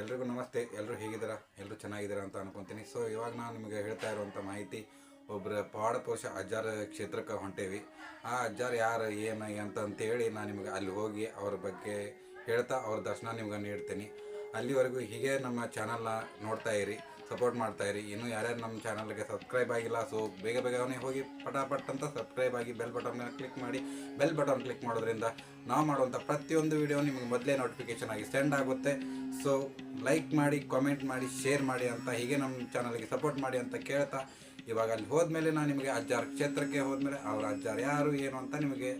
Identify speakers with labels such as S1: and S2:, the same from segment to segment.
S1: ಎಲ್ರಿಗೂ ನಮಸ್ತೆ ಎಲ್ಲರೂ ಹೇಗಿದ್ದೀರಾ? ಎಲ್ಲರೂ ಚೆನ್ನಾಗಿದ್ದೀರಾ ಅಂತ ಅನ್ಕೊಂತೀನಿ. ಸೊ ಇವಾಗ ನಾನು ನಿಮಗೆ ಹೇಳ್ತಾ ಇರುವಂಥ ಮಾಹಿತಿ ಒಬ್ಬರ ಪವಾಡ ಪುರುಷ ಅಜ್ಜಾರ ಕ್ಷೇತ್ರಕ್ಕೆ ಹೊಂಟೇವಿ. ಆ ಅಜ್ಜಾರ ಯಾರು, ಏನು ಅಂತ ಅಂತೇಳಿ ನಾನು ನಿಮಗೆ ಅಲ್ಲಿ ಹೋಗಿ ಅವ್ರ ಬಗ್ಗೆ ಹೇಳ್ತಾ ಅವ್ರ ದರ್ಶನ ನಿಮ್ಗೆ ನೀಡ್ತೀನಿ. ಅಲ್ಲಿವರೆಗೂ ಹೀಗೆ ನಮ್ಮ ಚಾನಲ್ನ ನೋಡ್ತಾ ಇರಿ. ಸಪೋರ್ಟ್ ಮಾಡ್ತಾ ಇರಿ. ಇನ್ನೂ ಯಾರ್ಯಾರು ನಮ್ಮ ಚಾನಲ್ಗೆ ಸಬ್ಸ್ಕ್ರೈಬ್ ಆಗಿಲ್ಲ ಸೊ ಬೇಗ ಬೇಗ ಬೇಗನೆ ಹೋಗಿ ಪಟಾಪಟ್ ಅಂತ ಸಬ್ಸ್ಕ್ರೈಬ್ ಆಗಿ ಬೆಲ್ ಬಟನ್ನ ಕ್ಲಿಕ್ ಮಾಡಿ. ಬೆಲ್ ಬಟನ್ ಕ್ಲಿಕ್ ಮಾಡೋದ್ರಿಂದ ನಾವು ಮಾಡುವಂಥ ಪ್ರತಿಯೊಂದು ವಿಡಿಯೋ ನಿಮಗೆ ಮೊದಲೇ ನೋಟಿಫಿಕೇಶನ್ ಆಗಿ ಸೆಂಡ್ ಆಗುತ್ತೆ. ಸೊ ಲೈಕ್ ಮಾಡಿ ಕಾಮೆಂಟ್ ಮಾಡಿ ಶೇರ್ ಮಾಡಿ ಅಂತ ಹೀಗೆ ನಮ್ಮ ಚಾನಲ್ಗೆ ಸಪೋರ್ಟ್ ಮಾಡಿ ಅಂತ ಕೇಳ್ತಾ, ಇವಾಗ ಅಲ್ಲಿ ಹೋದ್ಮೇಲೆ ನಾನು ನಿಮಗೆ ಅಜ್ಜಾರ ಕ್ಷೇತ್ರಕ್ಕೆ ಹೋದ್ಮೇಲೆ ಅವ್ರ ಅಜ್ಜಾರು ಯಾರು, ಏನು ಅಂತ ನಿಮಗೆ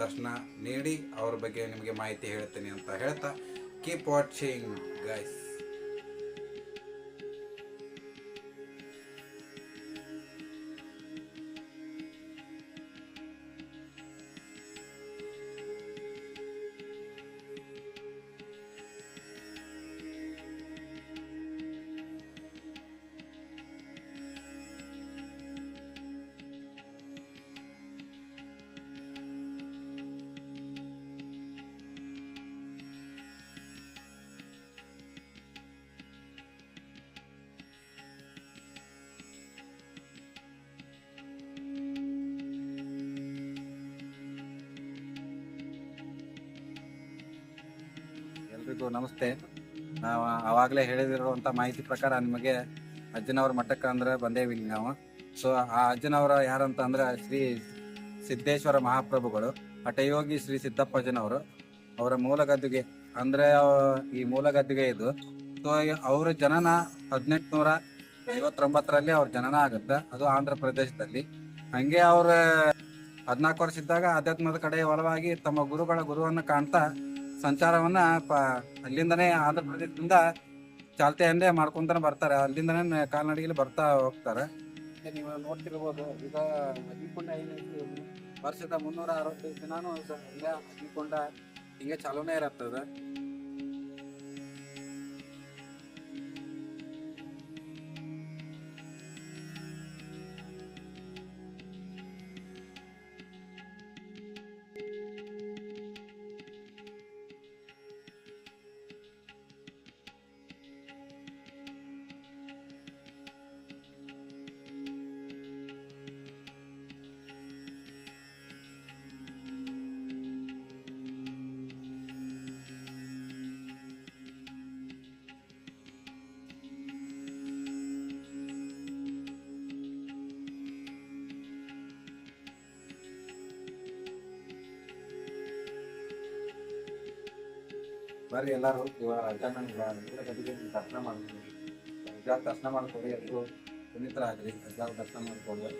S1: ದರ್ಶನ ನೀಡಿ, ಅವ್ರ ಬಗ್ಗೆ ನಿಮಗೆ ಮಾಹಿತಿ ಹೇಳ್ತೀನಿ ಅಂತ ಹೇಳ್ತಾ ಕೀಪ್ ವಾಚಿಂಗ್ ಗೈಸ್ ಎಲ್ರಿಗೂ ನಮಸ್ತೆ. ನಾವು ಆವಾಗಲೇ ಹೇಳಿದಿರುವಂಥ ಮಾಹಿತಿ ಪ್ರಕಾರ ನಿಮಗೆ ಅಜ್ಜನವ್ರ ಮಠಕ್ಕೆ ಅಂದ್ರೆ ಬಂದೇವಿ ನಾವು. ಸೊ ಆ ಅಜ್ಜನವರ ಯಾರಂತ ಅಂದ್ರೆ ಶ್ರೀ ಸಿದ್ದೇಶ್ವರ ಮಹಾಪ್ರಭುಗಳು, ಹಠಯೋಗಿ ಶ್ರೀ ಸಿದ್ದಪ್ಪಜ್ಜನವರು ಅವರ ಮೂಲ ಗದ್ದುಗೆ ಅಂದ್ರೆ ಈ ಮೂಲ ಗದ್ದುಗೆ ಇದು. ಸೊ ಅವ್ರ ಜನನ ಹದಿನೆಂಟುನೂರ ಐವತ್ತೊಂಬತ್ತರಲ್ಲಿ ಅವ್ರ ಜನನ ಆಗುತ್ತೆ. ಅದು ಆಂಧ್ರ ಪ್ರದೇಶದಲ್ಲಿ. ಹಂಗೆ ಅವ್ರ ಹದಿನಾಲ್ಕು ವರ್ಷ ಇದ್ದಾಗ ಆಧ್ಯಾತ್ಮದ ಕಡೆ ಒಲವಾಗಿ ತಮ್ಮ ಗುರುಗಳ ಗುರುವನ್ನು ಕಾಣ್ತಾ ಸಂಚಾರವನ್ನ ಅಲ್ಲಿಂದನೇ ಆಂಧ್ರ ಪ್ರದೇಶದಿಂದ ಚಾಲ್ತಿಯನ್ನೇ ಮಾಡ್ಕೊಂತಾನೆ ಬರ್ತಾರೆ. ಅಲ್ಲಿಂದನೇ ಕಾಲ್ನಡಿಗೆಲಿ ಬರ್ತಾ ಹೋಗ್ತಾರೆ. ನೀವು ನೋಡ್ತಿರ್ಬೋದು, ಈಗ ಅಗ್ನಿಕೊಂಡ ವರ್ಷದ ಮುನ್ನೂರ ಅರವತ್ತೈದು ದಿನಾನು ಹಿಂಗ ಅಗ್ನಿಕೊಂಡ ಹಿಂಗೆ ಚಾಲೂನೇ ಇರತ್ತದ. ಬರ್ರಿ ಎಲ್ಲಾರು ಇವಾಗ ದರ್ಶನ ಮಾಡ್ಕೊಳ್ಳಿ ಎಲ್ಲರೂ ಪುನೀತರಾಗ್ರಿ ಅಜ್ಜ ದರ್ಶನ ಮಾಡ್ಕೊಳ್ಳಿ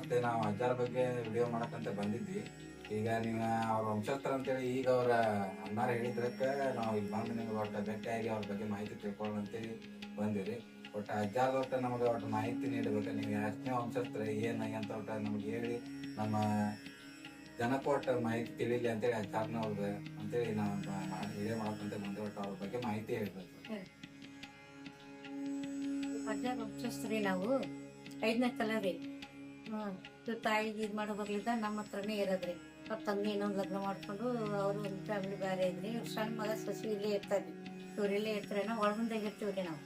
S1: ನಮಸ್ತೆ ನಾವು ಅಜ್ಜಾರ ಬಗ್ಗೆ ವಿಡಿಯೋ ಮಾಡಕ್ಕಂತ ಬಂದಿದ್ವಿ. ಈಗ ನೀವು ಅವ್ರ ವಂಶಸ್ಥರ ಅಂತೇಳಿ ಈಗ ಅವರ ಅಣ್ಣಾರ ಹೇಳಿದ್ರಕ್ಕೆ ನಾವು ಈಗ ಬಂದು ನಿಮ್ಗೆ ಒಟ್ಟು ಭೇಟಿಯಾಗಿ ಅವ್ರ ಬಗ್ಗೆ ಮಾಹಿತಿ ತಿಳ್ಕೊಳ್ಳೋಣ ಅಂತೇಳಿ ಬಂದಿರಿ. ಒಟ್ಟು ಅಜ್ಜಾರ ಒಟ್ಟು ನಮಗೆ ಒಟ್ಟು ಮಾಹಿತಿ ನೀಡಬೇಕು. ನೀವು ಎಷ್ಟನೇ ವಂಶಸ್ಥರ, ಏನು ಅಂತ ಒಟ್ಟು ನಮ್ಗೆ ಹೇಳಿ ನಮ್ಮ ಜನಕ್ಕೆ ಒಟ್ಟು ಮಾಹಿತಿ ತಿಳಿಲಿ ಅಂತೇಳಿ ಅಜ್ಜಾರನ ಅವ್ರ ಅಂತೇಳಿ ನಾವು ವಿಡಿಯೋ ಮಾಡಕ್ಕಂತ ಬಂದೆ ಒಟ್ಟು ಅವ್ರ ಬಗ್ಗೆ ಮಾಹಿತಿ ಹೇಳ್ಬೇಕು.
S2: ಅಜ್ಜ ವಂಶಸ್ಥರಿ ನಾವು ಐದನೇ ತಲೆ ಇದು ತಾಯಿಗೆ ಇದು ಮಾಡೋ ಬರ್ಲಿದ್ದ ನಮ್ಮ ಹತ್ರನೇ ಇರೋದ್ರಿ. ಅವ್ರ ತಂದೆ ಇನ್ನೊಂದು ಲಗ್ನ ಮಾಡಿಕೊಂಡು ಅವರು ಒಂದು ಫ್ಯಾಮಿಲಿ ಬೇರೆ ಇದ್ರಿ. ಇವ್ರ ಸಣ್ಣ ಮಗ ಸಸಿ ಇಲ್ಲೇ ಇರ್ತಾರೆ ಇವರಿಲ್ಲೇ ಇರ್ತಾರೆ ನಾವು ಒಳಗಿಂದಾಗ ಇರ್ತೀವಿ ರೀ ನಾವು.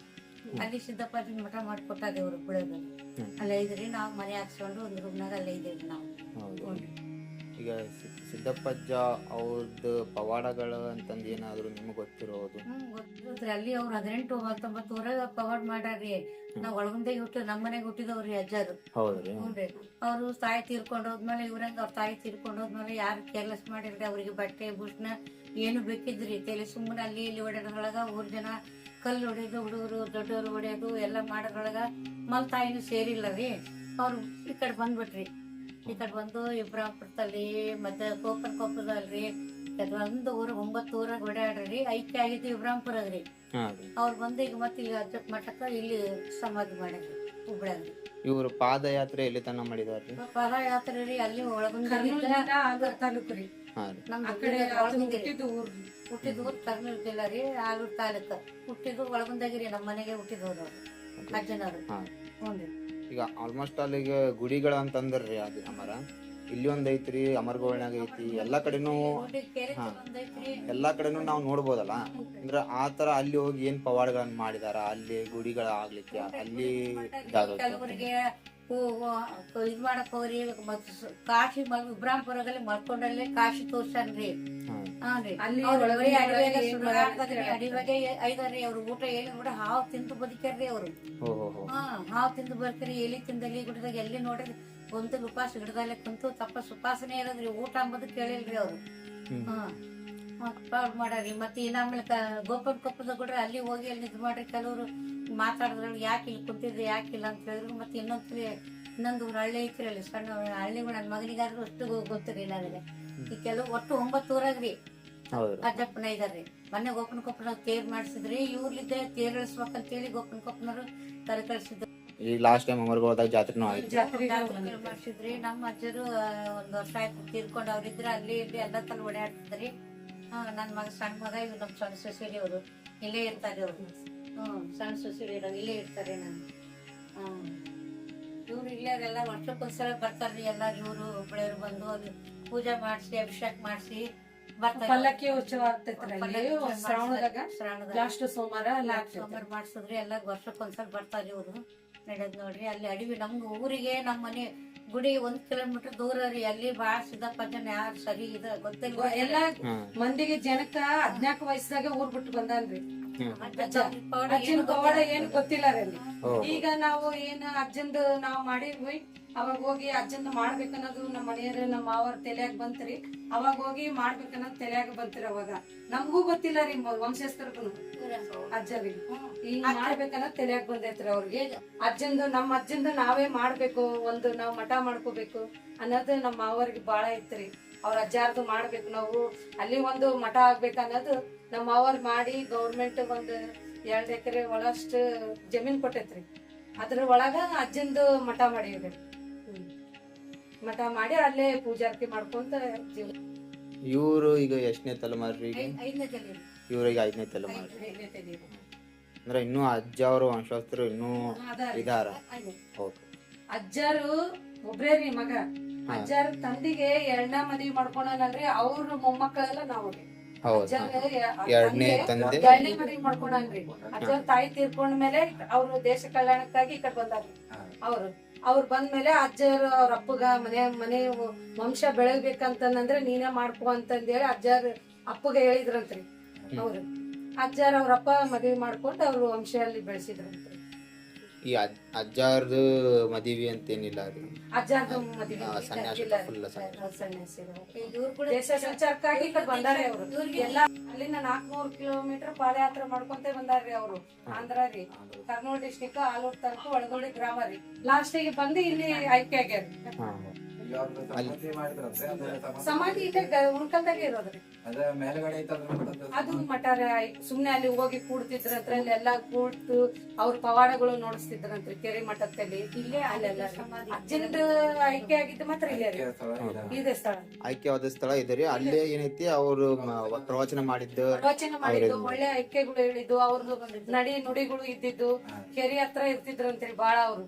S2: ಅಲ್ಲಿ ಸಿದ್ದಪ್ಪಾಜಿ ಮಠ ಮಾಡಿಕೊಟ್ಟಾಗ ಇವರು ಬಿಡೋದು ಅಲ್ಲೇ ಇದ್ರಿ ನಾವು ಮನೆ ಹಾಕ್ಸ್ಕೊಂಡು ಒಂದು ರೂಮ್ನಾಗ ಅಲ್ಲೇ ಇದ್ದೀವಿ ನಾವು. ಹ್ಞೂ
S3: ಈಗ ಸಿದ್ದಪ್ಪಜ್ಜ ಅವ್ರದ್ದು ಪವಾಡಗಳು ಅಂತಂದು ಏನಾದ್ರು ನಿಮಗೆ ಗೊತ್ತಿರೋದು?
S2: ಹ್ಮ್ ಗೊತ್ತಿರೋದ್ರಿ. ಅಲ್ಲಿ ಅವ್ರು ಹದಿನೆಂಟು ಹತ್ತೊಂಬತ್ತು ಊರಾಗ ಪವಾಡ ಮಾಡ್ಯಾರ್ರಿ. ನಾವ್ ಒಳಗೊಂದೆ ಹುಟ್ಟು ನಮ್ ಮನೆಗೆ ಹುಟ್ಟಿದವ್ರಿ ಅಜ್ಜಾರು.
S3: ಹೌದ್ರಿ.
S2: ಹ್ಞೂನ್ರಿ ಅವರು ತಾಯಿ ತೀರ್ಕೊಂಡ್ ಹೋದ್ಮೇಲೆ ಇವ್ರಂಗ ಅವ್ರ ತಾಯಿ ತೀರ್ಕೊಂಡ್ ಹೋದ್ಮೇಲೆ ಯಾರು ಕೆಲಸ ಮಾಡಿರ್ರಿ ಅವ್ರಿಗೆ ಬಟ್ಟೆ ಭೂಷಣ ಏನು ಬೇಕಿದ್ರಿ? ತಲೆ ಸುಮ್ಮನೆ ಅಲ್ಲಿ ಇಲ್ಲಿ ಹೊಡೆದ್ರೊಳಗ ಊರ್ ಜನ ಕಲ್ಲು ಹೊಡೆಯೋದು ಹುಡುಗರು ದೊಡ್ಡವರು ಹೊಡೆಯೋದು ಎಲ್ಲ ಮಾಡೋದ್ರೊಳಗ ಮಲ್ ತಾಯಿನೂ ಸೇರಿಲ್ಲ ರೀ ಅವ್ರು ಈ ಕಡೆ ಬಂದ್ಬಿಟ್ರಿ. ಈ ಕಡೆ ಬಂದು ಇಬ್ರಾಪುರದಲ್ಲಿ ಮತ್ತೆ ಕೋಪರ್ ಕೋಪದಲ್ರಿ ಒಂದು ಊರು ಒಂಬತ್ತು ಊರಾಗ ಓಡಾಡ್ರಿ ಐಕ್ಯ ಆಗಿದ್ದು ಇಬ್ರಾಂಪುರ ರೀ. ಅವ್ರ ಬಂದ ಈಗ ಮತ್ತೆ ಇಲ್ಲಿ ಅಜ್ಜಕ್ ಮಠಕ್ಕ ಇಲ್ಲಿ ಸಮಾಧಿ ಮಾಡಿದ್ರಿ ಹುಬ್ಳ್ಯಾಗ.
S3: ಇವರು ಪಾದಯಾತ್ರೆ ಎಲ್ಲಿ ತನ ಮಾಡಿದಾರ್ರಿ?
S2: ಪಾದಯಾತ್ರೆ ರೀ ಅಲ್ಲಿ ಒಳಗುಂದ
S4: ತಾಲೂಕು ರೀ. ಊರು
S2: ಹುಟ್ಟಿದ ಊರು ಕರ್ನೂಲ್ ಜಿಲ್ಲಾ ರೀ ಆಲೂರು ತಾಲೂಕು. ಹುಟ್ಟಿದ್ದು ಒಳಗುಂದಾಗಿರಿ ನಮ್ಮ ಮನೆಗೆ ಹುಟ್ಟಿದವ್ರು ಅಜ್ಜನವರು. ಹ್ಞೂ ರೀ.
S3: ಈಗ ಆಲ್ಮೋಸ್ಟ್ ಅಲ್ಲಿ ಈಗ ಅಂತಂದ್ರೆ ರೀ ಅದು ಅಮರ ಇಲ್ಲಿ ಒಂದ್ ಐತ್ರಿ ಅಮರ್ಗೋಳ್ನಾಗ ಐತಿ, ಎಲ್ಲಾ ಕಡೆನೂ ಹಾ. ಎಲ್ಲಾ ಕಡೆನೂ ನಾವು ನೋಡ್ಬೋದಲ್ಲ ಅಂದ್ರ ಆ ತರ ಅಲ್ಲಿ ಹೋಗಿ ಏನ್ ಪವಾಡಗಳನ್ನ ಮಾಡಿದಾರ, ಅಲ್ಲಿ ಗುಡಿಗಳ ಆಗ್ಲಿಕ್ಕೆ ಅಲ್ಲಿ ಇದಾಗುತ್ತೆ
S2: ಇದ್ ಮಾಡಕ್ ಹೋಗ್ರಿ ಮತ್ತ ಕಾಶಿ ಮಲ್ ಇಬ್ರಾಂಪುರದಲ್ಲಿ ಮಲ್ಕೊಂಡಲ್ಲಿ ಕಾಶಿ ತೋರ್ಸನ್ರಿ ಅಡವಿಯಾಗೆ ಐದಾರ್ರಿ ಅವ್ರು ಊಟ ಏಳಿ ಕೂಡ ಹಾವು ತಿಂದು ಬದುಕ್ಯಾರ್ರಿ ಅವ್ರು. ಹಾವು ತಿಂದು ಬರ್ತೀರಿ ಎಲ್ಲಿ ತಿಂದಲ್ಲಿ ಗುಡ್ಡದಾಗ ಗುಡ್ದಾಗ ಎಲ್ಲಿ ನೋಡ್ರಿ ಒಂದು ಉಪಾಸ ಗಿಡದಲ್ಲೇ ಕುಂತು ತಪ್ಪ ಸುಪಾಸನೆ ಇರೋದ್ರಿ ಊಟ ಅಂಬುದು ಕೇಳಿಲ್ರಿ ಅವ್ರು.
S3: ಹ್ಮ್.
S2: ಹಾ. ಪಾಡ್ ಮಾಡಾರಿ. ಮತ್ತೆ ಇನ್ನಾಮೇಲೆ ಗೋಪನ್ ಕೊಪ್ಪದ ಗುಡ್ರ ಅಲ್ಲಿ ಹೋಗಿ ಅಲ್ಲಿ ಇದು ಮಾಡ್ರಿ ಕೆಲವರು ಮಾತಾಡಿದ್ರಲ್ಲಿ ಯಾಕೆ ಇಲ್ಲಿ ಕುಂತಿದ್ರಿ ಯಾಕಿಲ್ಲ ಅಂತ ಹೇಳಿದ್ರು. ಮತ್ತೆ ಇನ್ನೊಂದ್ಸರಿ ಇನ್ನೊಂದು ಊರು ಹಳ್ಳಿ ಐತ್ರಿ ಅಲ್ಲಿ ಸಣ್ಣ ಹಳ್ಳಿಗಳು ನನ್ನ ಮಗನಿಗಾದ್ರೂ ಅಷ್ಟು ಗೊತ್ತಿರಿ ನನಗೆ ಈ ಕೆಲವು ಒಟ್ಟು ಒಂಬತ್ತು ಊರಾಗ್ರಿ. ಅಜ್ಜಪ್ಪನ ಇದಾರ್ರಿ. ಮೊನ್ನೆ ಗೋಪನ ಕೊಪ್ಪನ ತೇರ್ ಮಾಡಿಸಿದ್ರಿ. ಇವ್ರಲ್ಲಿದ್ದ ತೇರ್ ಇಳಿಸ್ಬೇಕಂತೇಳಿ ಗೋಪನ ಕೊಪ್ಪನವರು ಕರೆ ಕಳಿಸಿದ್ರು.
S3: ಈ ಲಾಸ್ಟ್ ಟೈಮ್ ಜಾತ್ರೆನೂ ಆಯ್ತು.
S2: ಮಾಡ್ಸಿದ್ರಿ. ನಮ್ಮ ಅಜ್ಜರು ಒಂದ್ ವರ್ಷ ಆಯ್ತು ತೀರ್ಕೊಂಡು ಅವ್ರಿದ್ರ. ಅಲ್ಲಿ ಇಲ್ಲಿ ಎಲ್ಲ ತಲೆ ಓಡಾಡ್ತಿದ್ರಿ. ಹಾ ನನ್ ಮಗ ಸಣ್ಣ ಮಗ ಇದು ನಮ್ ಸಣ್ಣ ಸೊಸೆರಿ ಅವರು. ಇಲ್ಲೇ ಇರ್ತಾರೆ ಅವರು. ಹ್ಮ್ ಸಣ್ಣ ಸೊಸೆರಿ ಇರೋ ಇಲ್ಲೇ ಇರ್ತಾರೆ ನಾನು. ಎಲ್ಲಾ ಇವ್ರು ಇಲ್ಲಾರೆಲ್ಲ ವರ್ಷಕ್ಕೊಂದ್ಸಲ ಬರ್ತಾರ್ರಿ ಎಲ್ಲ ಇವರು ಹುಬ್ಳಿಯವ್ರು ಬಂದು ಅಲ್ಲಿ ಪೂಜೆ ಮಾಡಿಸಿ ಅಭಿಷೇಕ ಮಾಡಿಸಿ ಬರ್ತಾರೆ.
S4: ಪಲ್ಲಕ್ಕಿ ಉತ್ಸವ
S2: ಉತ್ಸವ
S4: ಶ್ರಾವಣದಾಗ? ಲಾಸ್ಟ್ ಸೋಮವಾರ.
S2: ಸೋಮವಾರ ಮಾಡ್ಸಿದ್ರಿ ಎಲ್ಲ ವರ್ಷಕ್ಕೊಂದ್ಸಲ ಬರ್ತಾರೆ ಇವರು. ನಡೆದ್ ನೋಡ್ರಿ ಅಲ್ಲಿ ಅಡವಿ ನಮ್ಗೆ ಊರಿಗೆ ನಮ್ಮ ಮನೆ ಗುಡಿ ಒಂದ್ ಕಿಲೋಮೀಟರ್ ದೂರ ರೀ, ಅಲ್ಲಿ ಬಾಳ ಸಿದ್ದಪ್ಪ ಜನ ಯಾರು ಸರಿ ಇದ ಗೊತ್ತಿಲ್ಲ
S4: ಎಲ್ಲಾ ಮಂದಿಗೆ ಜನಕ್ಕ ಹದ್ನಾಲ್ಕು ವಯಸ್ಸಾಗೆ ಊರ್ ಬಿಟ್ಟು ಬಂದಾನ್ರಿ. ಅಜ್ಜನ ಪವಾಡ ಏನ್ ಗೊತ್ತಿಲ್ಲ ರೀ ಈಗ ನಾವು ಏನ್ ಅಜ್ಜಂದು ನಾವ್ ಮಾಡಿದ್ವಿ ಅವಾಗ ಹೋಗಿ ಅಜ್ಜಂದು ಮಾಡ್ಬೇಕನ್ನೋದು ನಮ್ಮ ಮನೆಯವ್ರ ನಮ್ಮ ಮಾವರ್ ತಲೆಯಾಗ ಬಂತ್ರಿ. ಅವಾಗ ಹೋಗಿ ಮಾಡ್ಬೇಕನ್ನೋದು ತಲೆಯಾಗ ಬಂತ್ರಿ ಅವಾಗ. ನಮಗೂ ಗೊತ್ತಿಲ್ಲ ರೀ ವಂಶಸ್ಥರ್ಗು ಅಜ್ಜರಿಗೆ ಈಗ ಮಾಡ್ಬೇಕನ್ನೋದು ತಲೆಯಾಗ ಬಂದೈತ್ರಿ ಅವ್ರಿಗೆ. ಅಜ್ಜಂದು ನಮ್ಮ ಅಜ್ಜಂದು ನಾವೇ ಮಾಡ್ಬೇಕು ಒಂದು ನಾವ್ ಮಠ ಮಾಡ್ಕೋಬೇಕು ಅನ್ನೋದು ನಮ್ಮ ಮಾವರಿಗೆ ಬಾಳ ಐತ್ರಿ ಅವ್ರ ಅಜ್ಜಾರ್ದು ಮಾಡ್ಬೇಕು ನಾವು. ಅಲ್ಲಿ ಒಂದು ಮಠ ಆಗ್ಬೇಕು ಅನ್ನೋದು ನಮ್ಮ ಅವರು ಮಾಡಿ ಗೌರ್ಮೆಂಟ್ ಒಂದು ಎರಡು ಎಕರೆ ಒಳಷ್ಟು ಜಮೀನ್ ಕೊಟ್ಟೈತ್ರಿ. ಅದ್ರ ಒಳಗ ಅಜ್ಜಂದು ಮಠ ಮಾಡಿವ್ರಿ. ಮಠ ಮಾಡಿ ಅಲ್ಲೇ ಪೂಜಾರ್ತಿ ಮಾಡ್ಕೊಂತ ಇವರು
S3: ಇವ್ರು ಈಗ ಎಷ್ಟನೇ ತಲೆಮಾರಿ. ಈಗ
S2: ಐದನೇ ತಲೆ
S3: ಇವ್ರಿಗೆ ಐದನೇ ತಲೆಮಾರಿ. ಅಂದ್ರೆ ಇನ್ನೂ ಅಜ್ಜ ಅವರು ವಂಶಸ್ಥರು ಇನ್ನೂ. ಇದಾರ? ಓಕೆ
S4: ಅಜ್ಜಾರು ಒಬ್ರೇ ರೀ ಮಗ. ಅಜ್ಜರ ತಂದಿಗೆ ಎರಡನೇ ಮದ್ವಿ ಮಾಡ್ಕೊಂಡಲ್ರಿ ಅವ್ರ ಮೊಮ್ಮಕ್ಕಳೆಲ್ಲ ನಾವು
S3: ಎರಡನೇ ತಂದೆ.
S4: ಎರಡನೇ ಮದುವೆ ಮಾಡ್ಕೊಂಡಂಗ್ರಿ ಅವರು ತಾಯಿ ತೀರ್ಕೊಂಡ್ಮೇಲೆ ಅವ್ರು ದೇಶ ಕಲ್ಯಾಣಕ್ಕಾಗಿ ಈ ಕಡೆ ಅವರು ಅವ್ರು ಅವ್ರು ಬಂದ್ಮೇಲೆ ಅಜ್ಜರು ಅವ್ರ ಅಪ್ಪಗ ಮನೆ ಮನೆ ವಂಶ ಬೆಳಗ್ಬೇಕಂತಂದ್ರೆ ನೀನೇ ಮಾಡ್ಕೊ ಅಂತಂದೇಳಿ ಅಜ್ಜಾರ್ ಅಪ್ಪಗ ಹೇಳಿದ್ರಂತ್ರಿ. ಅವ್ರು. ಅಜ್ಜಾರ ಅವ್ರ ಅಪ್ಪ ಮದ್ವಿ ಮಾಡ್ಕೊಂಡು ಅವ್ರು ವಂಶ ಅಲ್ಲಿ ಬೆಳೆಸಿದ್ರಂತ್ರಿ.
S3: ಈ ಅಜ್- ಅಜ್ಜಾರ್ದು ಮದುವೆ ಅಂತೇನಿಲ್ಲ ಅದು.
S4: ಅಜ್ಜಾರ್ದು ಮದ್ವಿ
S3: ಆ, ಸನ್ಯಾಸ ಸನ್ಯಾಸ.
S4: ದೇಶ ಸಂಚಾರಕ್ಕಾಗಿ ಬಂದಾರೆ ಅವರು. ಎಲ್ಲ ಅಲ್ಲಿಂದ ನಾಲ್ಕನೂರು ಕಿಲೋಮೀಟರ್ ಪಾದಯಾತ್ರೆ ಮಾಡ್ಕೊಂತ ಬಂದಾರ್ರಿ ಅವರು. ಆಂಧ್ರ ರೀ ಕರ್ನೂಲ್ ಡಿಸ್ಟಿಕ್ ಆಲೂರ್ ತಾಲೂಕು ಒಳಗೋಡಿ ಗ್ರಾಮ ರೀ. ಲಾಸ್ಟ್ ಬಂದು ಇಲ್ಲಿ ಆಯ್ಕೆ ಆಗ್ಯಾರ
S3: ಹಾ
S1: ಸಮಾಧಿ
S4: ಇದೆ ಇರೋದ್ರಿ.
S1: ಅದೇ
S4: ಸುಮ್ನೆ ಅಲ್ಲಿ ಹೋಗಿ ಕೂಡ್ತಿದ್ರಂತ್ರ ಅಲ್ಲೆಲ್ಲ ಕೂಡ್ತು ಅವ್ರ ಪವಾಡಗಳು ನೋಡಿಸ್ತಿದ್ರಂತ್ರಿ ಕೆರೆ ಮಠದಲ್ಲಿ ಇಲ್ಲೇ ಅಲ್ಲೆಲ್ಲ. ಅಜ್ಜನದ ಆಯ್ಕೆ ಆಗಿದ್ದು ಮಾತ್ರ ಇಲ್ಲೇ ರೀ.
S1: ಸ್ಥಳ ಇದೆ.
S4: ಇದೆ ಸ್ಥಳ.
S3: ಆಯ್ಕೆವಾದ ಸ್ಥಳ ಇದೆ ರೀ. ಅಲ್ಲೇ ಏನೈತಿ ಅವರು ಪ್ರವಚನ ಮಾಡಿದ್ದು.
S4: ಪ್ರವಚನ ಮಾಡಿದ್ದು ಒಳ್ಳೆ ಆಯ್ಕೆಗಳು ಹೇಳಿದ್ದು ಅವ್ರದ್ದು ನಡಿ ನುಡಿಗಳು ಇದ್ದಿದ್ದು ಕೆರೆ ಹತ್ರ ಇರ್ತಿದ್ರಂತ್ರಿ ಬಾಳ ಅವ್ರು.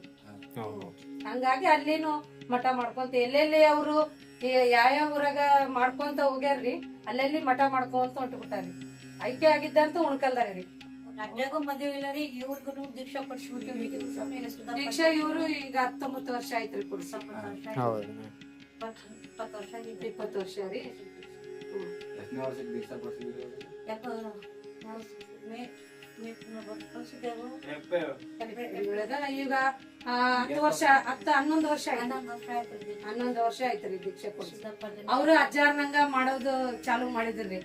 S4: ಹಂಗಾಗಿ ಅಲ್ಲೇನು ಮಠ ಮಾಡ್ಕೊಂತ ಎಲ್ಲೆಲ್ಲಿ ಅವರು ಯಾವ ಊರಾಗ ಮಾಡ್ಕೊಂತ ಹೋಗ್ಯಾರ್ರಿ ಅಲ್ಲೆಲ್ಲಿ ಮಠ ಮಾಡ್ಕೊಂತ ಹೊಂಟು ಬಿಟ್ಟಾರಿ ಐಕೆ ಆಗಿದ್ದಂತೂ ಉಣ್ಕಲ್ದಾಗ ರೀ
S2: ಅಜ್ಜಗೂ ಮದುವೆ ಇಲ್ಲ ರೀ ಇವ್ರಿಗೂ ದೀಕ್ಷಾ ಕೊಡ್ಸ್ಬಿಟ್ಟಿವ್ರಿ
S4: ದೀಕ್ಷಾ ಇವರು ಈಗ ಹತ್ತೊಂಬತ್ತು ವರ್ಷ ಆಯ್ತ್ರಿ ಕುಡ್ಸ.
S3: ಹೌದು
S2: ಇಪ್ಪತ್ತು ವರ್ಷ.
S4: ಇಪ್ಪತ್ತು ವರ್ಷ ರೀ?
S2: ಯಾಕೋ
S4: ಈಗ ಹತ್ತು ವರ್ಷ ಹತ್ತು ಹನ್ನೊಂದು ವರ್ಷ
S2: ಹನ್ನೊಂದು ವರ್ಷ ಆಯ್ತು
S4: ಆಯ್ತ್ರಿ ದೀಕ್ಷೆ ಕೊಡ್ಸಿ. ಅವ್ರು ಅಜ್ಜಾರ್ನಂಗ ಮಾಡೋದು ಚಾಲು ಮಾಡಿದ್ರಿ.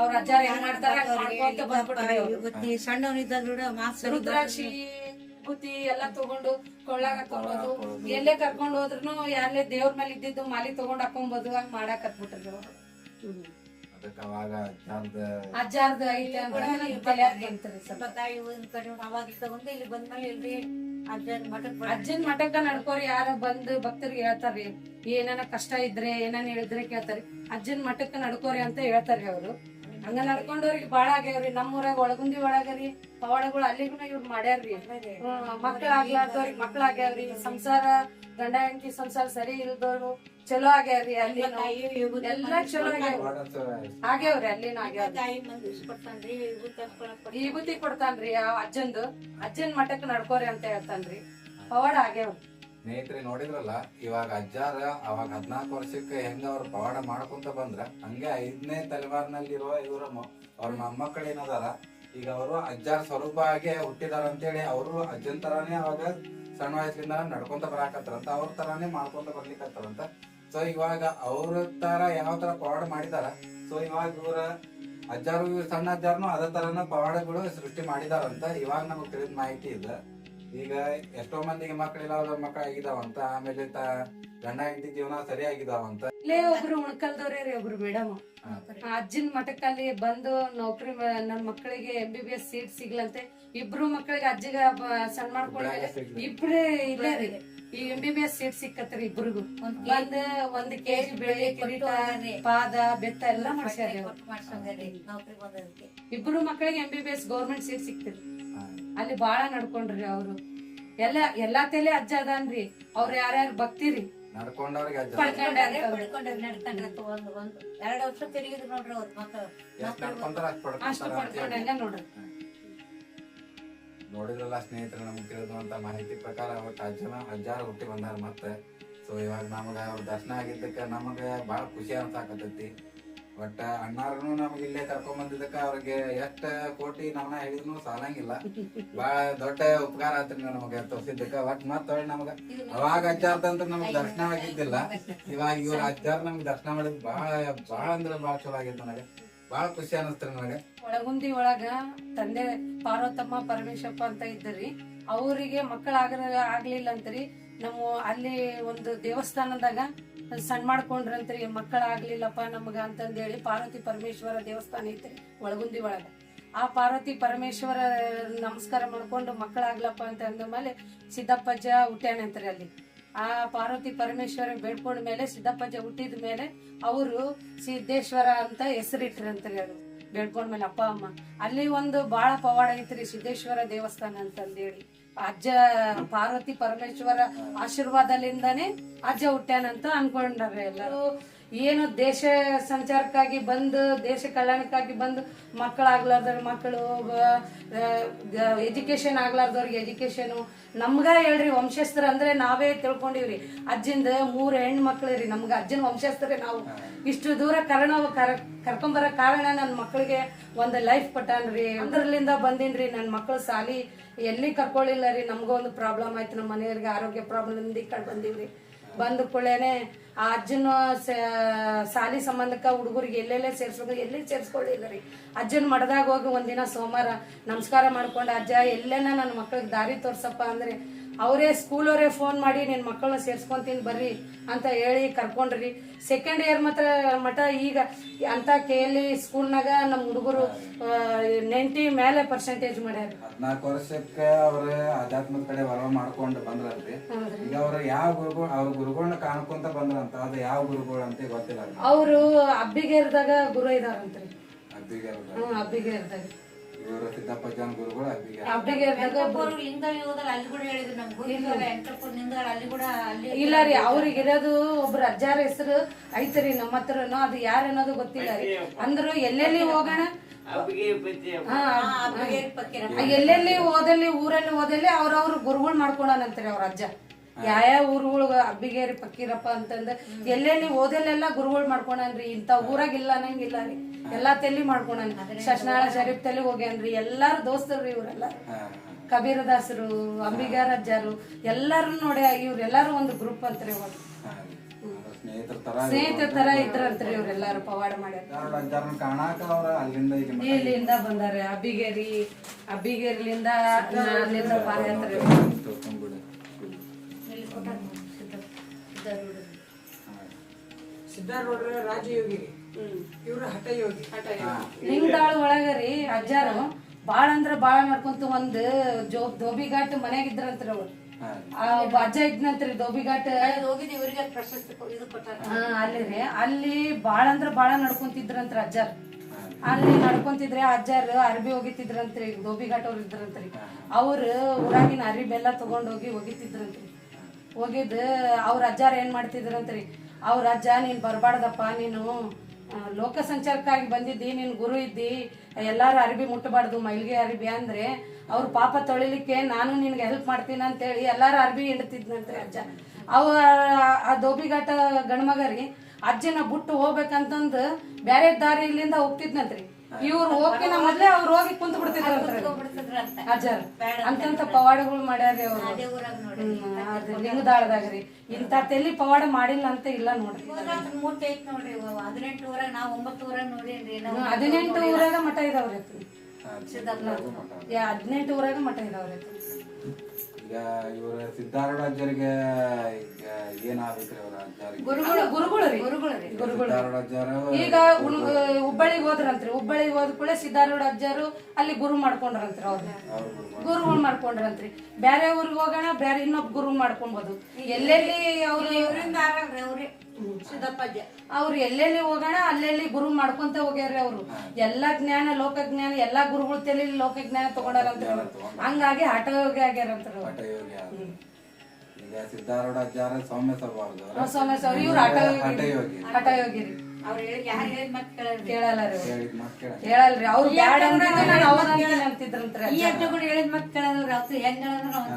S4: ಅವ್ರ ಅಜ್ಜಾರ್ ಹೆಂಗ್ ಮಾಡ್ತಾರ
S2: ಸಣ್ಣವನಿದ್ದ ಸಣ್ಣವನಿದ್ದಾಗ
S4: ರುದ್ರಾಕ್ಷಿ ಬುತ್ತಿ ಎಲ್ಲಾ ತಗೊಂಡು ಕೊಳ್ಳಾಗ ತಗೊಂಡು ಎಲ್ಲೇ ಕರ್ಕೊಂಡು ಹೋದ್ರು ಎಲ್ಲೇ ದೇವ್ರ ಮೇಲೆ ಇದ್ದಿದ್ದು ಮಾಲಿ ತಗೊಂಡ್ ಹಾಕೊಂಬೋದು ಹಂಗ್ ಮಾಡಾಕತ್ಬಿಟ್ರಿ ಅವ್ರು.
S1: ಅದಕ್ಕೆ ಅವಾಗ ಅಜ್ಜಾರ್ದ
S4: ಅಜ್ಜಾರ್ದು ಐತೆ
S2: ಕಡೆ ತಗೊಂಡು ಇಲ್ಲಿ ಬಂದ್ಮೇಲೆ ಇಲ್ರಿ ಅಜ್ಜನ ಮಠಕ್ಕೆ
S4: ಅಜ್ಜನ್ ಮಠಕ್ಕ ನಡ್ಕೋರಿ ಯಾರ ಬಂದು ಭಕ್ತರಿಗೆ ಹೇಳ್ತಾರ್ರಿ ಏನಾನ ಕಷ್ಟ ಇದ್ರೆ ಏನಾನ ಹೇಳಿದ್ರೆ ಕೇಳ್ತಾರಿ. ಅಜ್ಜನ್ ಮಠಕ್ಕ ನಡ್ಕೋರಿ ಅಂತ ಹೇಳ್ತಾರಿ ಅವ್ರು. ಹಂಗ ನಡ್ಕೊಂಡವ್ರಿಗೆ ಬಾಳ ಆಗ್ಯಾವ್ರಿ ನಮ್ಮೂರಾಗ ಒಳಗುಂದಿ ಒಳಗರಿ ಪವಾಡಗಳು ಅಲ್ಲಿಗೂ ಇವ್ರು ಮಾಡ್ಯಾರ್ರಿ. ಮಕ್ಳ ಆಗ್ಲಾರ್ದವ್ರಿಗೆ ಮಕ್ಳ ಆಗ್ಯಾವ್ರಿ ಸಂಸಾರ ಗಂಡ ಹೆಂಡತಿ ಸಂಸಾರ ಸರಿ ಇಲ್ದವ್ರು ಚಲೋ ಆಗ್ಯಾವ್ರಿ ಅಲ್ಲಿ ಎಲ್ಲ ಚಲೋ ಆಗ್ಯಾವ್ರಿ. ಅಲ್ಲಿ ಅಲ್ಲಿನ ಆಗ್ಯಾವ್ರಿ.
S2: ತಾಯಿ ಮಂದಿ ಕೊಡ್ತಾನ್ರಿ.
S4: ಈ ಬುತ್ತಿ ಕೊಡ್ತಾನ್ರಿ ಆ ಅಜ್ಜಂದು. ಅಜ್ಜನ್ ಮಠಕ್ ನಡ್ಕೋರಿ ಅಂತ ಹೇಳ್ತಾನ್ರಿ. ಪವಾಡ ಆಗ್ಯಾವ್ರಿ.
S1: ಸ್ನೇಹಿತರೆ ನೋಡಿದ್ರಲ್ಲ ಇವಾಗ ಅಜ್ಜಾರ ಅವಾಗ ಹದ್ನಾಲ್ಕು ವರ್ಷಕ್ಕೆ ಹೆಂಗ ಅವ್ರ ಪವಾಡ ಮಾಡ್ಕೊಂತ ಬಂದ್ರ ಹಂಗೆ ಐದನೇ ತಲೆಮಾರಿನಲ್ಲಿರುವ ಇವ್ರ ಅವ್ರ ಮೊಮ್ಮಕ್ಕಳು ಏನದಾರ ಈಗ ಅವರು ಅಜ್ಜಾರ ಸ್ವರೂಪ ಆಗಿ ಹುಟ್ಟಿದಾರ ಅಂತೇಳಿ ಅವರು ಅಜ್ಜನ್ ತರಾನೇ ಅವಾಗ ಸಣ್ಣ ವಯಸ್ಸಿಂದ ನಡ್ಕೊಂತ ಬರಾಕತ್ತಾರಂತ ಅವ್ರ ತರಾನೇ ಮಾಡ್ಕೊಂತ ಬರ್ಲಿಕ್ಕತ್ತಾರಂತ ಸೊ ಇವಾಗ ಅವ್ರ ತರ ಯಾವ ತರ ಪವಾಡ ಮಾಡಿದಾರ? ಸೊ ಇವಾಗ ಇವ್ರ ಅಜ್ಜಾರು ಸಣ್ಣ ಅಜ್ಜಾರನು ಅದೇ ತರನ ಪವಾಡಗಳು ಸೃಷ್ಟಿ ಮಾಡಿದಾರಂತ ಇವಾಗ ನಮಗ್ ತಿಳಿದ ಮಾಹಿತಿ ಇದೆ. ಈಗ ಎಷ್ಟೋ ಮಂದಿಗೆ ಮಕ್ಕಳಿಲ್ಲ ಅವ್ರ ಮಕ್ಕಳ ಆಗಿದಾವಂತ ಆಮೇಲೆ ತ ಗಂಡ ಹೆಂಡತಿ ಜೀವನ ಸರಿಯಾಗಿದಾವಂತ
S4: ಇಲ್ಲೇ ಒಬ್ರು ಉಣ್ಕಲ್ದವ್ರೇ ರೀ ಒಬ್ರು ಮೇಡಮ್ ಅಜ್ಜನ್ ಮಠಕ್ಕಲ್ಲಿ ಬಂದು ನೌಕರಿ ನನ್ ಮಕ್ಕಳಿಗೆ M B B S seat ಸಿಗ್ಲಂತೆ. ಇಬ್ರು ಮಕ್ಕಳಿಗೆ ಅಜ್ಜಿಗ ಸಣ್ಣ ಮಾಡ್ಕೊಂಡ್ಮೇಲೆ ಇಬ್ರೇ ಇಲ್ಲ ರೀ. ಈ M B B S seat ಸಿಕ್ಕತ್ರಿ ಇಬ್ರಿಗೂ. ಒಂದ್ ಒಂದ್ ಕೆಜಿ ಬೆಳೆ ಕಿರೀಟ ಪಾದ ಬೆತ್ತ ಎಲ್ಲಾ ಮಾಡ್ಸ್ಯಾರ ಇಬ್ರು ಮಕ್ಕಳಿಗೆ M B B S government seat ಸಿಕ್ತಿರಿ ಅಲ್ಲಿ ಬಾಳ ನಡ್ಕೊಂಡ್ರಿ ಅವ್ರು. ಎಲ್ಲ ಎಲ್ಲಾ ತಲೆ ಅಜ್ಜ ಅದಾನ್ರಿ. ಅವ್ರ ಯಾರ್ಯಾರು ಭಕ್ತಿರಿ.
S1: ನಡ್ಕೊಂಡವ್ರಿಗೆ ಅಜ್ಜ
S4: ಪಡ್ಕೊಂಡಾರೆ.
S2: ಪಡ್ಕೊಂಡ್ರೆ ನಡ್ಕೊಂಡ್ರೆ ಅಂತ ಒಂದು ಒಂದು ಎರಡು ವರ್ಷ ತಿರುಗಿದ್ರು ನೋಡ್ರಿ ಅವ್ರ ಮಕ್ಕಳು
S1: ಎಷ್ಟ್ ನಡ್ಕೊಂತಾರ ಅಷ್ಟು.
S4: ಪಡ್ಕೊಂಡೆಲ್ಲ ನೋಡ್ರಿ.
S1: ನೋಡಿದ್ರಲ್ಲ ಸ್ನೇಹಿತರೆ, ನಮ್ಗೆ ತಿಳಿದಂತ ಮಾಹಿತಿ ಪ್ರಕಾರ ಒಟ್ಟು ಅಜ್ಜನ ಅಜ್ಜಾರು ಹುಟ್ಟಿ ಬಂದಾರ ಮತ್ತೆ. ಸೊ ಇವಾಗ ನಮಗೆ ಅವ್ರ ದರ್ಶನ ಆಗಿದ್ದಕ್ಕ ನಮಗೆ ಭಾಳ ಖುಷಿ ಅನ್ಸಾಕತ್ತೈತಿ. ಬಟ್ ಅಣ್ಣಾರ್ನು ನಮ್ಗೆ ಇಲ್ಲೇ ಕರ್ಕೊಂಡ್ ಬಂದಿದ್ದಕ್ಕ ಅವ್ರಿಗೆ ಎಷ್ಟ ಕೋಟಿ ನಮ್ಮನ್ನ ಹೇಳಿದ್ರು ಸಾಲಂಗಿಲ್ಲ. ಬಾಳ ದೊಡ್ಡ ಉಪಕಾರ ಆತ್ರಿ ನಮಗೆ ತೋರಿಸಿದ್ದಕ್ಕೆ. ಒಟ್ ಮತ್ತ ನಮಗ ಅವಾಗ ಅಜ್ಜಾರ್ದಂತ ನಮ್ಗೆ ದರ್ಶನ ಆಗಿದ್ದಿಲ್ಲ. ಇವಾಗ ಇವ್ರ ಅಜ್ಜಾರ್ ನಮ್ಗೆ ದರ್ಶನ ಮಾಡಿದ್ ಭಾಳ ಭಾಳ ಅಂದ್ರೆ ಭಾಳ ಚಲೋ ಆಗೈತೆ ನನಗೆ. ಬಾಳ ಖುಷಿ ಅನಸ್ತ್ರಿ ನನಗೆ.
S4: ಒಳಗುಂದಿ ಒಳಗ ತಂದೆ ಪಾರ್ವತಮ್ಮ ಪರಮೇಶಪ್ಪ ಅಂತ ಇದ್ದರಿ, ಅವರಿಗೆ ಮಕ್ಕಳಾಗ ಆಗ್ಲಿಲ್ಲ ಅಂತರಿ ನಮ್ಮ ಅಲ್ಲಿ ಒಂದು ದೇವಸ್ಥಾನದಾಗ ಸಣ್ಣ ಮಾಡ್ಕೊಂಡ್ರಂತ್ರಿ, ಮಕ್ಕಳ ಆಗ್ಲಿಲ್ಲಪ್ಪ ನಮಗ ಅಂತಂದೇಳಿ ಪಾರ್ವತಿ ಪರಮೇಶ್ವರ ದೇವಸ್ಥಾನ ಐತ್ರಿ ಒಳಗುಂದಿ ಒಳಗ. ಆ ಪಾರ್ವತಿ ಪರಮೇಶ್ವರ ನಮಸ್ಕಾರ ಮಾಡ್ಕೊಂಡು ಮಕ್ಕಳಾಗ್ಲಪ್ಪ ಅಂತ ಅಂದ ಮೇಲೆ ಸಿದ್ದಪ್ಪಜ್ಜ ಹುಟ್ಟ್ಯಾನಂತ್ರಿ ಅಲ್ಲಿ. ಆ ಪಾರ್ವತಿ ಪರಮೇಶ್ವರ ಬೇಡ್ಕೊಂಡ ಮೇಲೆ ಸಿದ್ದಪ್ಪಜ್ಜ ಹುಟ್ಟಿದ ಮೇಲೆ ಅವರು ಸಿದ್ದೇಶ್ವರ ಅಂತ ಹೆಸರಿಟ್ರಂತ್ರಿ ಅದು ಬೇಡ್ಕೊಂಡ ಮೇಲೆ ಅಪ್ಪ, ಅಮ್ಮ. ಅಲ್ಲಿ ಒಂದು ಬಾಳ ಪವಾಡ ಐತ್ರಿ ಸಿದ್ದೇಶ್ವರ ದೇವಸ್ಥಾನ ಅಂತಂದೇಳಿ. ಅಜ್ಜ ಪಾರ್ವತಿ ಪರಮೇಶ್ವರ ಆಶೀರ್ವಾದಲಿಂದಾನೆ ಅಜ್ಜ ಹುಟ್ಟ್ಯಾನಂತ ಅನ್ಕೊಂಡಾರೆ ಎಲ್ಲರೂ. ಏನು ದೇಶ ಸಂಚಾರಕ್ಕಾಗಿ ಬಂದು, ದೇಶ ಕಲ್ಯಾಣಕ್ಕಾಗಿ ಬಂದು ಮಕ್ಕಳಾಗ್ಲಾರ್ದವ್ರ ಮಕ್ಕಳು ಎಜುಕೇಶನ್ ಆಗ್ಲಾರ್ದವ್ರಿಗೆ ಎಜುಕೇಶನು ನಮ್ಗ ಹೇಳ್ರಿ, ವಂಶಸ್ಥರ ಅಂದ್ರೆ ನಾವೇ ತಿಳ್ಕೊಂಡಿವ್ರಿ. ಅಜ್ಜಿಂದ ಮೂರ್ ಹೆಣ್ಣು ಮಕ್ಳು ರೀ ನಮ್ಗ. ಅಜ್ಜನ ವಂಶಸ್ಥರೇ ನಾವು. ಇಷ್ಟು ದೂರ ಕರ್ಣ, ಕರ್ ಕರ್ಕೊಂಬರ ಕಾರಣ ನನ್ನ ಮಕ್ಕಳಿಗೆ ಒಂದು ಲೈಫ್ ಪಟ್ಟಾನ್ರಿ ಅಂದ್ರಲಿಂದ ಬಂದಿನ್ರಿ ನನ್ನ ಮಕ್ಕಳು ಸಾಲಿ. ಎಲ್ಲಿ ಕರ್ಕೊಳ್ಳಿಲ್ಲ ರೀ. ನಮ್ಗೊಂದು ಪ್ರಾಬ್ಲಮ್ ಆಯ್ತು. ನಮ್ಮ ಮನೆಯವ್ರಿಗೆ ಆರೋಗ್ಯ ಪ್ರಾಬ್ಲಮ್ ಇಂದ ಈ ಬಂದೀವ್ರಿ. ಬಂದ ಕೂಡಲೇನೆ ಆ ಅಜ್ಜನ ಸಾಲಿ ಸಂಬಂಧಕ್ಕ ಹುಡುಗರಿಗೆ ಎಲ್ಲೆಲ್ಲೇ ಸೇರ್ಸ್ಬೇಕು ಎಲ್ಲಿ ಸೇರ್ಸ್ಕೊಳ್ಳಿಲ್ಲ ರೀ. ಅಜ್ಜನ ಮಡದಾಗ ಹೋಗಿ ಒಂದಿನ ಸೋಮವಾರ ನಮಸ್ಕಾರ ಮಾಡ್ಕೊಂಡು, ಅಜ್ಜ, ಎಲ್ಲೇನ ನನ್ನ ಮಕ್ಳಿಗೆ ದಾರಿ ತೋರ್ಸಪ್ಪ ಅಂದ್ರೆ ಅವರೇ ಸ್ಕೂಲವರೇ ಫೋನ್ ಮಾಡಿ ನಿನ್ನ ಮಕ್ಕಳನ್ನ ಸೇರ್ಸ್ಕೊಂತೀನಿ ಬರ್ರಿ ಅಂತ ಹೇಳಿ ಕರ್ಕೊಂಡ್ರಿ. ಸೆಕೆಂಡ್ ಇಯರ್ ಮಾತ್ರ ಮಠ ಈಗ ಅಂತ ಕೆ ಎಲ್ ಇ ಸ್ಕೂಲ್ನಾಗ ನಮ್ಮ ಹುಡುಗರು ನೈಂಟಿ ಮೇಲೆ ಪರ್ಸೆಂಟೇಜ್ ಮಾಡ್ಯಾರ.
S1: ಹದಿನಾಲ್ಕು ವರ್ಷಕ್ಕೆ ಅವ್ರ ಆಧ್ಯಾತ್ಮದ ಕಡೆ ವರ ಮಾಡ್ಕೊಂಡು ಬಂದ್ರಲ್ರಿ ಈಗ ಅವ್ರ ಯಾವ ಗುರುಗಳು ಅವ್ರ ಗುರುಗಳನ್ನ ಕಾಣ್ಕೊಂತ ಬಂದ್ರಂತ ಅದು ಯಾವ ಗುರುಗಳು ಅಂತ ಗೊತ್ತಿಲ್ಲ.
S4: ಅವರು ಅಬ್ಬಿಗೇರ್ದಾಗ ಗುರು ಇದಾರಂತ್ರಿ.
S1: ಅಬ್ಬಿಗೆ ಅಬ್ಬಿಗೆ
S4: ಹ್ಮ್ ಅಬ್ಬಿಗೇರ್ದಾಗ
S1: ಇವರು ಸಿದ್ದಪ್ಪಜ್ಜನ ಗುರುಗಳು ಅಬ್ಬಿಗೆ
S4: ಅಬ್ಬಿಗೇರ್ದಾಗ
S2: ಎಂಟಪ್ಪರು ಲಿಂಗಳಿ ಅಲ್ಲಿ ಕೂಡ ಹೇಳಿದ್ರು ನಮ್ಗೆ. ಗೊತ್ತಿಲ್ಲ ಎಂಟಪ್ಪರು ನಿಂದಗಳು ಅಲ್ಲಿ ಕೂಡ ಅಲ್ಲಿ
S4: ಇಲ್ಲ ರೀ ಅವ್ರಿಗಿರೋದು ಒಬ್ರು ಅಜ್ಜಾರ ಹೆಸರು ಐತ್ರಿ ನಮ್ಮ ಹತ್ರ ಅದು ಯಾರು ಅನ್ನೋದು ಗೊತ್ತಿಲ್ಲ ರೀ. ಅಂದ್ರು ಎಲ್ಲೆಲ್ಲಿ ಹೋಗೋಣ? ಎಲ್ಲೆಲ್ಲಿ ಹೋದಲ್ಲಿ ಊರಲ್ಲಿ ಹೋದಲ್ಲಿ ಅವ್ರವ್ರ ಗುರುಗಳು ಮಾಡ್ಕೊಳ್ಳೋಣಂತಾರೆ ಅವ್ರ ಅಜ್ಜ. ಯಾವ್ಯಾವ ಊರುಗಳು ಅಬ್ಬಿಗೇರಿ ಪಕ್ಕೀರಪ್ಪ ಅಂತಂದ್ರೆ ಎಲ್ಲೆಲ್ಲಿ ಓದಲ್ಲೆಲ್ಲ ಗುರುಗಳು ಮಾಡ್ಕೊಳನ್ರಿ ಇಂಥ ಊರಾಗ ಇಲ್ಲ ಅನ್ನಂಗಿಲ್ಲ ರೀ. ಎಲ್ಲಾ ತಲ್ಲಿ ಮಾಡ್ಕೊಳನ್ ಶಶನಾಳ ಶರೀಫ್ ತಲೆ ಹೋಗ್ಯಾನ್ರಿ ಎಲ್ಲಾರು ದೋಸ್ತರ್ರಿ ಇವ್ರೆಲ್ಲ. ಕಬೀರದಾಸರು ಅಂಬಿಗಾರ್ ಅಜ್ಜಾರು ಎಲ್ಲಾರು ನೋಡಿ ಇವ್ರೆಲ್ಲಾರು ಒಂದು ಗ್ರೂಪ್ ಅಂತ್ರಿ ಅವ್ರು.
S1: ಸ್ನೇಹಿತರ ತರ
S4: ಸ್ನೇಹಿತರ ತರ ಇದ್ರಂತ್ರಿ ಇವ್ರೆಲ್ಲಾರು ಪವಾಡ ಮಾಡ್ಯಾರ. ಇಲ್ಲಿಂದ ಬಂದಾರೆ? ಅಬ್ಬಿಗೇರಿ ಅಬ್ಬಿಗೇರಿಲಿಂದ ಅಲ್ಲಿಂದ ಪಾದಯಾತ್ರೆ.
S1: ರಾಜಯೋಗಿರಿ
S2: ಇಲ್ಲಿ ಕೊಟ್ಟಾರ ಸಿದ್ಧ- ಸಿದ್ಧಾರೂಢರು.
S1: ಹಾ.
S5: ಸಿದ್ಧಾರೂಢರ ರಾಜಯೋಗಿ
S4: ಲಿಂಗದಾಳ ಒಳಗ ರೀ ಅಜ್ಜಾರು ಬಾಳ ಅಂದ್ರ ಬಾಳ ನಡ್ಕೊಂತ ಒಂದ್ ಜೋ ಧೋಬಿಘಾಟ್ ಮನ್ಯಾಗ ಇದ್ರಂತ್ರಿ ಅವ್ರು ಆ ಒಬ್ಬ ಅಜ್ಜ ಇದ್ನಂತ್ರಿ ಧೋಬಿಘಾಟ್
S2: ಘಾಟ್ ಇವರಿಗೆ ಪ್ರಶಸ್ತಿ ಇದು ಕೊಟ್ಟಾರ.
S4: ಹಾ ಅಲ್ಲಿ ರೀ. ಅಲ್ಲಿ ಬಾಳ ಅಂದ್ರ ಬಾಳ ನಡ್ಕೊಂತಿದ್ರಂತ್ರಿ ಅಜ್ಜಾರ್. ಅಲ್ಲಿ ನಡ್ಕೊಂತಿದ್ರೆ ಅಜ್ಜಾರ್ ಅರ್ಬಿ ಹೋಗಿತಿದ್ರಂತ್ರಿ ಧೋಬಿಘಾಟ್ ಅವ್ರು ಇದ್ರಂತ್ರಿ. ಅವ್ರು ಊರಾಗಿನ ಅರಿಬಿ ತಗೊಂಡೋಗಿ ತಗೊಂಡ್ ಹೋಗಿ ಒಗಿತಿದ್ರಂತ್ರಿ ಹೋಗಿದ್ ಅವ್ರ ಅಜ್ಜಾರ್ ಏನ್ ಮಾಡ್ತಿದ್ರಂತ್ರಿ ಅವ್ರ ಅಜ್ಜ ನೀನ್ ಬರ್ಬಾರ್ದಪ್ಪ ನೀನು ಲೋಕ ಸಂಚಾರಕ್ಕಾಗಿ ಬಂದಿದ್ದಿ ನಿನ್ನ ಗುರು ಇದ್ದಿ, ಎಲ್ಲಾರು ಅರಬಿ ಮುಟ್ಟಬಾರ್ದು, ಮೈಲ್ಗೆ ಅರಬಿ ಅಂದ್ರೆ, ಅವ್ರ ಪಾಪ ತೊಳಿಲಿಕ್ಕೆ ನಾನು ನಿನ್ಗೆ ಹೆಲ್ಪ್ ಮಾಡ್ತೀನಿ ಅಂತೇಳಿ ಎಲ್ಲಾರು ಅರ್ಬಿ ಇಡ್ತಿದ್ನಂತ್ರಿ ಅಜ್ಜ. ಅವ, ಆ ದೋಬಿಘಾಟ ಗಂಡ್ಮಗ ರೀ, ಅಜ್ಜನ ಬಿಟ್ಟು ಹೋಗ್ಬೇಕಂತಂದು ಬ್ಯಾರೆ ದಾರಿ ಇಲ್ಲಿಂದ ಹೋಗ್ತಿದ್ನಂತ್ರಿ. ಇವ್ರು ಹೋಗ್ಕಿನ ಮೊದ್ಲೇ ಅವ್ರು ಹೋಗಿ ಕುಂತ ಬಿಡ್ತಿದ್ರು
S2: ಬಿಡ್ತಿದ್ರಂತ.
S4: ಅಜ್ಜಾರ್ ಅಂತಂತ ಪವಾಡಗಳು ಮಾಡ್ಯಾರಿ ಅವ್ರು. ಲಿಂಗದಾಳದಾಗ್ರಿ ಇಂತ ತೆಲ್ಲಿ ಪವಾಡ. ಮಾಡಿಲ್ಲ ಅಂತ ಇಲ್ಲ ನೋಡ್ರಿ.
S2: ಹದಿನೆಂಟು ಊರಾಗ ನಾವ್ ಒಂಬತ್ತು ಊರಾಗ ನೋಡೇನ್ರಿ. ನಾವು
S4: ಹದಿನೆಂಟು ಊರಾಗ ಮಠ ಇದಾವ್ರಿ ಹದಿನೆಂಟು ಊರಾಗ ಮಠ ಇದಾವ್ರಿ
S1: ಈಗ ಇವ್ರ ಸಿದ್ಧಾರೂಢ ಅಜ್ಜರಿಗೆ ಈಗ ಏನಾಗೈತ್ರಿ ಅವ್ರ ಅಜ್ಜಾರಿಗೆ
S4: ಗುರುಗಳು ಗುರುಗಳು ರೀ.
S2: ಗುರುಗಳು ರೀ.
S1: ಸಿದ್ಧಾರೂಢ ಅಜ್ಜಾರು
S4: ಈಗ ಉಣ್- ಹುಬ್ಬಳ್ಳಿಗೆ ಹೋದ್ರಂತ್ರಿ. ಹುಬ್ಬಳ್ಳಿಗೆ ಹೋದ ಸಿದ್ದಾರೂಢ ಅಜ್ಜಾರು ಅಲ್ಲಿ ಗುರು ಮಾಡ್ಕೊಂಡ್ರಂತ್ರಿ ಅವ್ರು.
S1: ಗುರುಗಳು
S4: ಗುರುಗಳು ಮಾಡ್ಕೊಂಡ್ರಂತ್ರಿ. ಬೇರೆ ಊರಿಗೆ ಹೋಗೋಣ ಬೇರೆ ಇನ್ನೊಬ್ಬ ಗುರು ಮಾಡ್ಕೊಬೋದು. ಎಲ್ಲೆಲ್ಲಿ ಅವ್ರು
S2: ಇವರಿಂದ ಆರಲ್ರಿ ಅವ್ರಿ. ಸಿದ್ದಪ್ಪಜ್ಜ
S4: ಅವ್ರು ಎಲ್ಲೆಲ್ಲಿ ಹೋಗೋಣ ಅಲ್ಲೆಲ್ಲಿ ಗುರು ಮಾಡ್ಕೊಂತ ಹೋಗ್ಯಾರ್ರಿ ಅವ್ರು. ಎಲ್ಲಾ ಜ್ಞಾನ ಲೋಕ ಜ್ಞಾನ ಎಲ್ಲಾ ಗುರುಗಳು ತಲೆ ಲೋಕ ಜ್ಞಾನ ತಗೊಂಡಾರಂತ ಹಂಗಾಗಿ ಹಠಯೋಗಿ
S1: ಆಗ್ಯಾರಂತ ಹಂಗಾದ್ರಿ. ಈಗ ಸಿದ್ಧಾರೂಢ ಅಜ್ಜಾರ ಸೌಮ್ಯ
S4: ಅವ್ರು. ಇವ್ರು ಹಠಯೋಗಿ.
S1: ಹಠಯೋಗಿ.
S4: ರೀ
S2: ಕೇಳಲ್ರಿ?
S4: ಬ್ಯಾಡ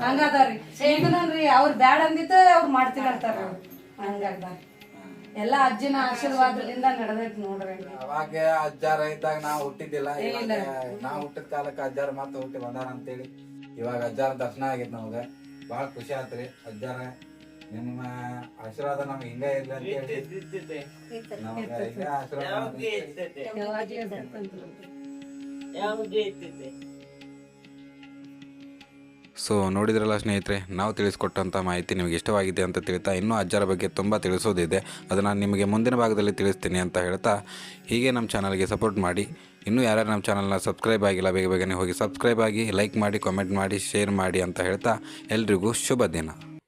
S4: ಹಂಗದಾರಿ ಬ್ಯಾಡ ಅಂದಿದ್ದ ಅವ್ರು ಮಾಡ್ತೀನಿ ಅಂತಾರ ಹಂಗದಾರಿ ಎಲ್ಲಾ ಅಜ್ಜಿನ ಆಶೀರ್ವಾದದಿಂದ ನಡೆದೈತಿ ನೋಡ್ರಿ.
S1: ಅವಾಗ ಅಜ್ಜಾರ ಇದ್ದಾಗ ನಾವು ಹುಟ್ಟಿದ್ದಿಲ್ಲ. ನಾವು ಹುಟ್ಟಿದ ಕಾಲಕ್ಕೆ ಅಜ್ಜಾರ ಮತ್ತೆ ಹುಟ್ಟಿ ಬಂದಾರ ಅಂತೇಳಿ ಇವಾಗ ಅಜ್ಜಾರ ದರ್ಶನ ಆಗೈತೆ ನಮ್ಗೆ. ಬಹಳ ಖುಷಿ ಆತ್ರಿ ಅಜ್ಜಾರ. ನಿಮ್ಮ ಆಶೀರ್ವಾದ ನಮ್ಗೆ ಹಿಂಗ ಇರ್ಲಿ ಅಂತ ಹೇಳಿ. ಆಶೀರ್ವಾದ.
S5: ಸೊ ನೋಡಿದ್ರಲ್ಲ ಸ್ನೇಹಿತರೆ, ನಾವು ತಿಳಿಸ್ಕೊಟ್ಟಂಥ ಮಾಹಿತಿ ನಿಮಗೆ ಇಷ್ಟವಾಗಿದೆ ಅಂತ ತಿಳಿತಾ ಇನ್ನೂ ಅಜ್ಜರ ಬಗ್ಗೆ ತುಂಬ ತಿಳಿಸೋದಿದೆ. ಅದನ್ನು ನಿಮಗೆ ಮುಂದಿನ ಭಾಗದಲ್ಲಿ ತಿಳಿಸ್ತೀನಿ ಅಂತ ಹೇಳ್ತಾ ಹೀಗೆ ನಮ್ಮ ಚಾನಲ್ಗೆ ಸಪೋರ್ಟ್ ಮಾಡಿ. ಇನ್ನೂ ಯಾರ್ಯಾರು ನಮ್ಮ ಚಾನಲ್ನ ಸಬ್ಸ್ಕ್ರೈಬ್ ಆಗಿಲ್ಲ, ಬೇಗ ಬೇಗನೆ ಹೋಗಿ ಸಬ್ಸ್ಕ್ರೈಬ್ ಆಗಿ, ಲೈಕ್ ಮಾಡಿ, ಕಾಮೆಂಟ್ ಮಾಡಿ, ಶೇರ್ ಮಾಡಿ ಅಂತ ಹೇಳ್ತಾ ಎಲ್ರಿಗೂ ಶುಭ ದಿನ.